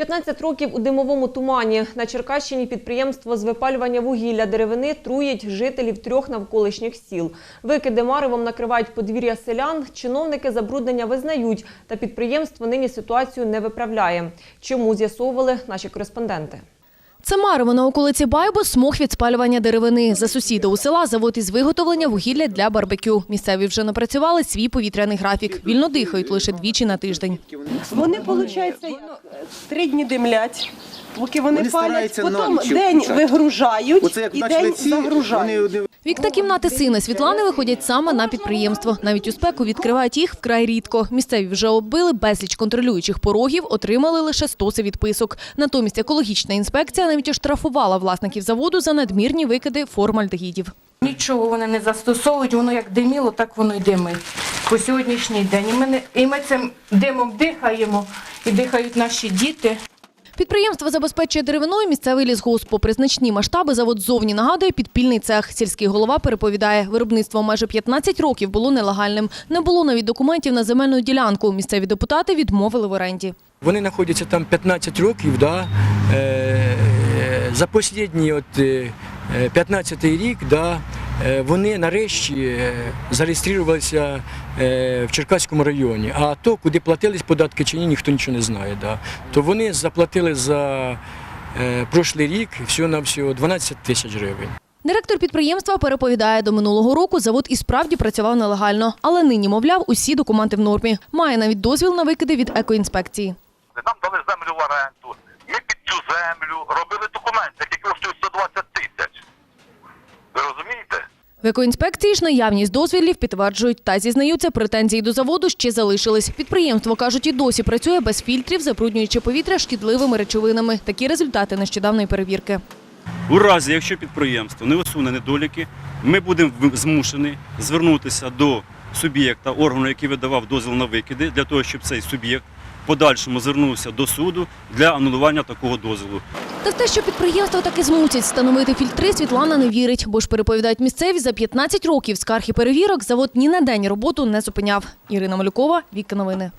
15 років у димовому тумані. На Черкащині підприємство з випалювання вугілля деревини труїть жителів трьох навколишніх сіл. Викиди маревом накривають подвір'я селян. Чиновники забруднення визнають, та підприємство нині ситуацію не виправляє. Чому з'ясовували наші кореспонденти? Це Марево на околиці Байбо смог від спалювання деревини. За сусіда у села завод із виготовлення вугілля для барбекю. Місцеві вже напрацювали свій повітряний графік. Вільно дихають лише двічі на тиждень. Вони, виходить, три дні димлять, поки вони, Вони палять, потім день включати. вигружають Оце як і день ці, загружають. один Вікна кімнати сина Світлани виходять саме на підприємство. Навіть у спеку відкривають їх вкрай рідко. Місцеві вже оббили безліч контролюючих порогів, отримали лише стоси відписок. Натомість екологічна інспекція навіть оштрафувала власників заводу за надмірні викиди формальдегідів. Нічого вони не застосовують, воно як диміло, так воно й димить по сьогоднішній день. І ми, не- і ми цим димом дихаємо, і дихають наші діти. Підприємство забезпечує деревиною місцевий лісгосп. Попри значні масштаби, завод зовні нагадує підпільний цех. Сільський голова переповідає, виробництво майже 15 років було нелегальним. Не було навіть документів на земельну ділянку. Місцеві депутати відмовили в оренді. Вони знаходяться там 15 років, да, е, за останній от, е, 15 рік да, е, вони нарешті е, зареєструвалися е, в Черкаському районі. А то, куди платились податки чи ні, ніхто нічого не знає. Да. То вони заплатили за е, прошлий рік всього-навсього 12 тисяч гривень. Директор підприємства переповідає, до минулого року завод і справді працював нелегально, але нині, мовляв, усі документи в нормі. Має навіть дозвіл на викиди від екоінспекції. Нам дали В екоінспекції ж наявність дозвілів підтверджують та зізнаються, претензії до заводу ще залишились. Підприємство, кажуть, і досі працює без фільтрів, забруднюючи повітря шкідливими речовинами. Такі результати нещодавної перевірки. У разі, якщо підприємство не усуне недоліки, ми будемо змушені звернутися до суб'єкта, органу, який видавав дозвіл на викиди, для того, щоб цей суб'єкт подальшому звернувся до суду для анулювання такого дозволу. Та в те, що підприємство таки змусять встановити фільтри, Світлана не вірить, бо ж переповідають місцеві за 15 років скарг і перевірок завод ні на день роботу не зупиняв. Ірина Малюкова, Віка Новини.